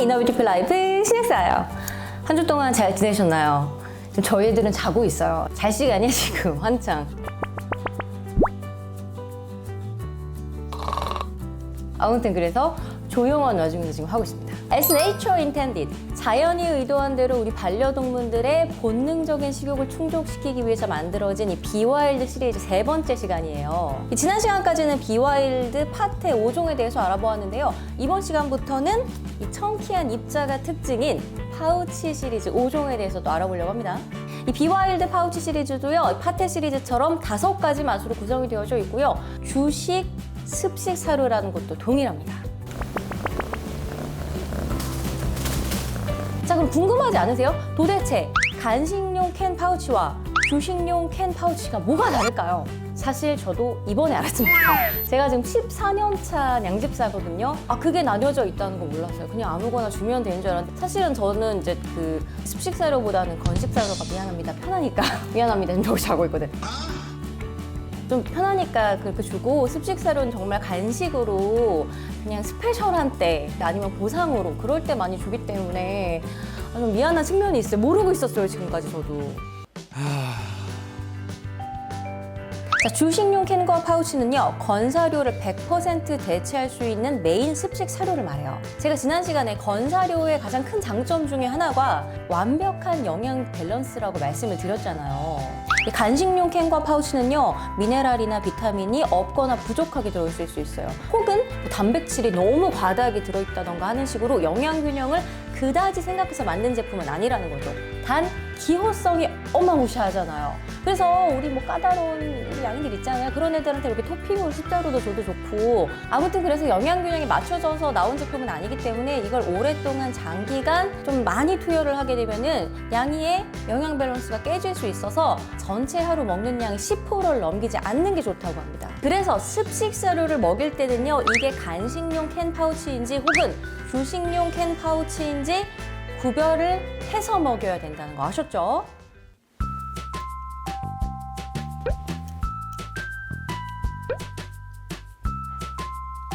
이너뷰티풀 라이프 신혜사예요. 한 주 동안 잘 지내셨나요? 지금 저희 애들은 자고 있어요. 잘 시간이야 지금 한창. 아무튼 그래서 조용한 와중에서 지금 하고 있습니다. As nature intended. 자연이 의도한 대로 우리 반려동물들의 본능적인 식욕을 충족시키기 위해서 만들어진 이 비와일드 시리즈 세 번째 시간이에요. 이 지난 시간까지는 비와일드 파테 5종에 대해서 알아보았는데요. 이번 시간부터는 이 청키한 입자가 특징인 파우치 시리즈 5종에 대해서 또 알아보려고 합니다. 이 비와일드 파우치 시리즈도요, 파테 시리즈처럼 다섯 가지 맛으로 구성이 되어져 있고요. 주식, 습식 사료라는 것도 동일합니다. 자, 그럼 궁금하지 않으세요? 도대체 간식용 캔 파우치와 주식용 캔 파우치가 뭐가 다를까요? 사실 저도 이번에 알았습니다. 제가 지금 14년차 양집사거든요. 아, 그게 나뉘어져 있다는 거 몰랐어요. 그냥 아무거나 주면 되는 줄 알았는데 사실은 저는 이제 그 습식사료보다는 건식사료가 미안합니다. 편하니까. 미안합니다. 지금 저기 자고 있거든. 좀 편하니까 그렇게 주고 습식사료는 정말 간식으로 그냥 스페셜한 때 아니면 보상으로 그럴 때 많이 주기 때문에 아, 좀 미안한 측면이 있어요. 모르고 있었어요 지금까지 저도. 자, 주식용 캔과 파우치는요, 건사료를 100% 대체할 수 있는 메인 습식 사료를 말해요. 제가 지난 시간에 건사료의 가장 큰 장점 중에 하나가 완벽한 영양 밸런스라고 말씀을 드렸잖아요. 이 간식용 캔과 파우치는요, 미네랄이나 비타민이 없거나 부족하게 들어있을 수 있어요. 혹은 뭐 단백질이 너무 과다하게 들어있다던가 하는 식으로 영양 균형을 그다지 생각해서 만든 제품은 아니라는 거죠. 단, 기호성이 어마무시하잖아요. 그래서 우리 뭐 까다로운 양이들 있잖아요. 그런 애들한테 이렇게 토핑으로 습자로도 줘도 좋고. 아무튼 그래서 영양 균형이 맞춰져서 나온 제품은 아니기 때문에 이걸 오랫동안 장기간 좀 많이 투여를 하게 되면은 양이의 영양 밸런스가 깨질 수 있어서 전체 하루 먹는 양의 10%를 넘기지 않는 게 좋다고 합니다. 그래서 습식 사료를 먹일 때는요, 이게 간식용 캔 파우치인지 혹은 주식용 캔 파우치인지 구별을 해서 먹여야 된다는 거 아셨죠?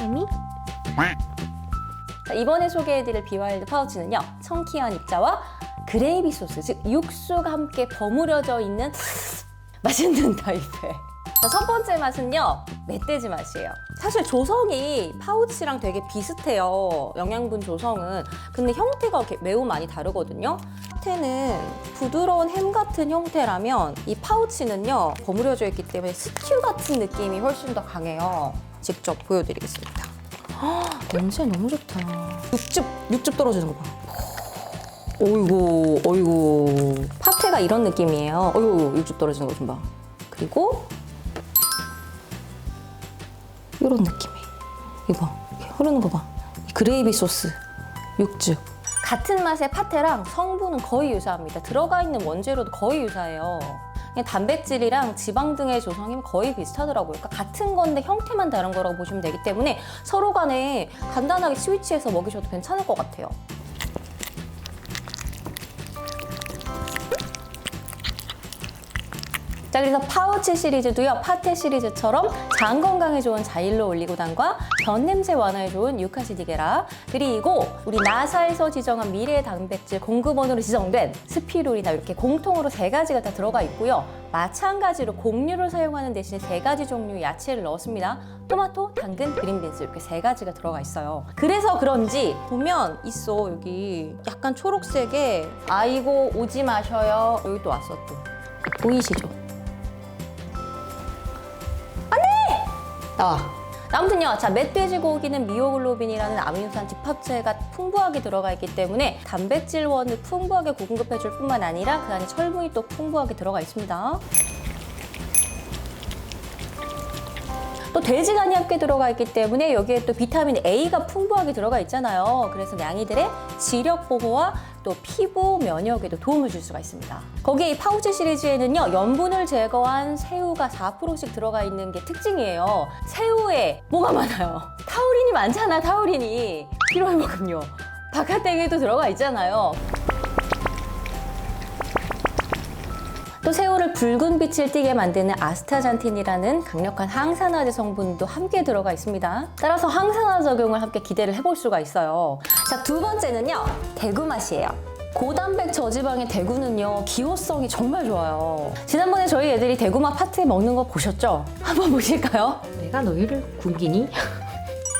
에미? 자, 이번에 소개해드릴 비와일드 파우치는요 청키한 입자와 그레이비 소스 즉 육수가 함께 버무려져 있는 맛있는 타입의 자, 첫 번째 맛은요 멧돼지 맛이에요. 사실 조성이 파우치랑 되게 비슷해요 영양분 조성은. 근데 형태가 매우 많이 다르거든요. 형태는 부드러운 햄 같은 형태라면 이 파우치는요 버무려져 있기 때문에 스튜 같은 느낌이 훨씬 더 강해요 직접 보여드리겠습니다 헉, 냄새 너무 좋다 육즙 육즙 떨어지는 거 봐. 어이구, 어이구. 파테가 이런 느낌이에요. 어이구, 육즙 떨어지는 거 좀 봐. 그리고 이런 느낌이. 이거 흐르는 거 봐. 이 그레이비 소스, 육즙. 같은 맛의 파테랑 성분은 거의 유사합니다. 들어가 있는 원재료도 거의 유사해요. 단백질이랑 지방 등의 조성이 거의 비슷하더라고요. 그러니까 같은 건데 형태만 다른 거라고 보시면 되기 때문에 서로 간에 간단하게 스위치해서 먹이셔도 괜찮을 것 같아요. 자 그래서 파우치 시리즈도요. 파테 시리즈처럼 장 건강에 좋은 자일로 올리고당과 변 냄새 완화에 좋은 유카시디게라. 그리고 우리 나사에서 지정한 미래 단백질 공급원으로 지정된 스피룰이나 이렇게 공통으로 세 가지가 다 들어가 있고요. 마찬가지로 곡류를 사용하는 대신에 세 가지 종류의 야채를 넣었습니다. 토마토, 당근, 그린빈스 이렇게 세 가지가 들어가 있어요. 그래서 그런지 보면 있어. 여기 약간 초록색에 아이고 오지 마셔요. 여기 또 왔어 또. 보이시죠? 나와. 아무튼요, 자, 멧돼지 고기는 미오글로빈이라는 아미노산 집합체가 풍부하게 들어가 있기 때문에 단백질원을 풍부하게 공급해줄 뿐만 아니라 그 안에 철분이 또 풍부하게 들어가 있습니다. 또 돼지간이 함께 들어가 있기 때문에 여기에 또 비타민 A가 풍부하게 들어가 있잖아요. 그래서 양이들의 지력 보호와 또 피부 면역에도 도움을 줄 수가 있습니다. 거기에 이 파우치 시리즈에는요, 염분을 제거한 새우가 4%씩 들어가 있는 게 특징이에요. 새우에 뭐가 많아요? 타우린이 많잖아, 타우린이. 피로회복음료. 바카땡에도 들어가 있잖아요. 또 새우를 붉은 빛을 띠게 만드는 아스타잔틴이라는 강력한 항산화제 성분도 함께 들어가 있습니다. 따라서 항산화 적용을 함께 기대를 해볼 수가 있어요. 자, 두 번째는요. 대구 맛이에요. 고단백 저지방의 대구는요 기호성이 정말 좋아요. 지난번에 저희 애들이 대구맛 파트에 먹는 거 보셨죠? 한번 보실까요? 내가 너희를 굶기니?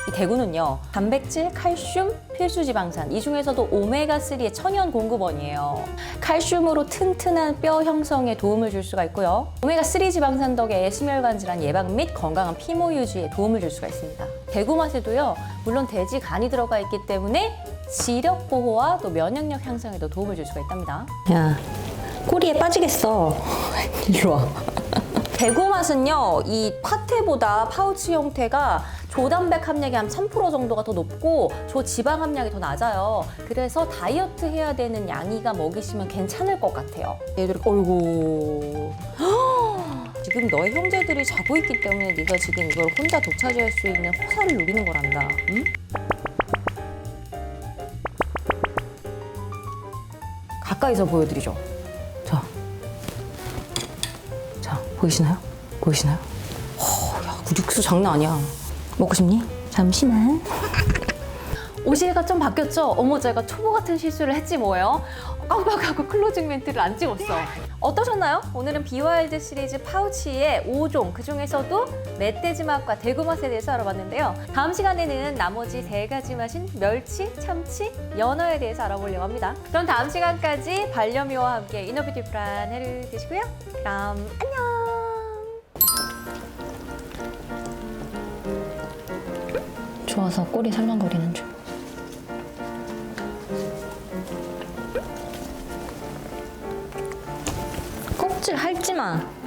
이 대구는요 단백질, 칼슘, 필수 지방산 이 중에서도 오메가 3의 천연 공급원이에요. 칼슘으로 튼튼한 뼈 형성에 도움을 줄 수가 있고요. 오메가 3 지방산 덕에 심혈관 질환 예방 및 건강한 피모 유지에 도움을 줄 수가 있습니다. 대구 맛에도요 물론 돼지 간이 들어가 있기 때문에 지력 보호와 또 면역력 향상에도 도움을 줄 수가 있답니다. 야, 꼬리에 빠지겠어. 이리 와. 대구 맛은요, 이 파테보다 파우치 형태가 조단백 함량이 한 3% 정도가 더 높고 조지방 함량이 더 낮아요. 그래서 다이어트 해야 되는 양이가 먹이시면 괜찮을 것 같아요. 얘들이 어이구. 지금 너의 형제들이 자고 있기 때문에 네가 지금 이걸 혼자 독차지할 수 있는 호사를 누리는 거란다. 응? 가까이서 보여드리죠. 자, 자, 보이시나요? 보이시나요? 어, 야, 그 육수 장난 아니야. 먹고 싶니? 잠시만. 오시가 좀 바뀌었죠? 어머, 제가 초보 같은 실수를 했지 뭐예요? 깜빡하고 클로징 멘트를 안 찍었어. 어떠셨나요? 오늘은 비와일드 시리즈 파우치의 5종, 그 중에서도 멧돼지 맛과 대구 맛에 대해서 알아봤는데요. 다음 시간에는 나머지 세 가지 맛인 멸치, 참치, 연어에 대해서 알아보려고 합니다. 그럼 다음 시간까지 반려묘와 함께 이너뷰티풀한 해를 되시고요. 그럼 안녕! 좋아서 꼬리 살랑거리는 중. 껍질 핥지 마.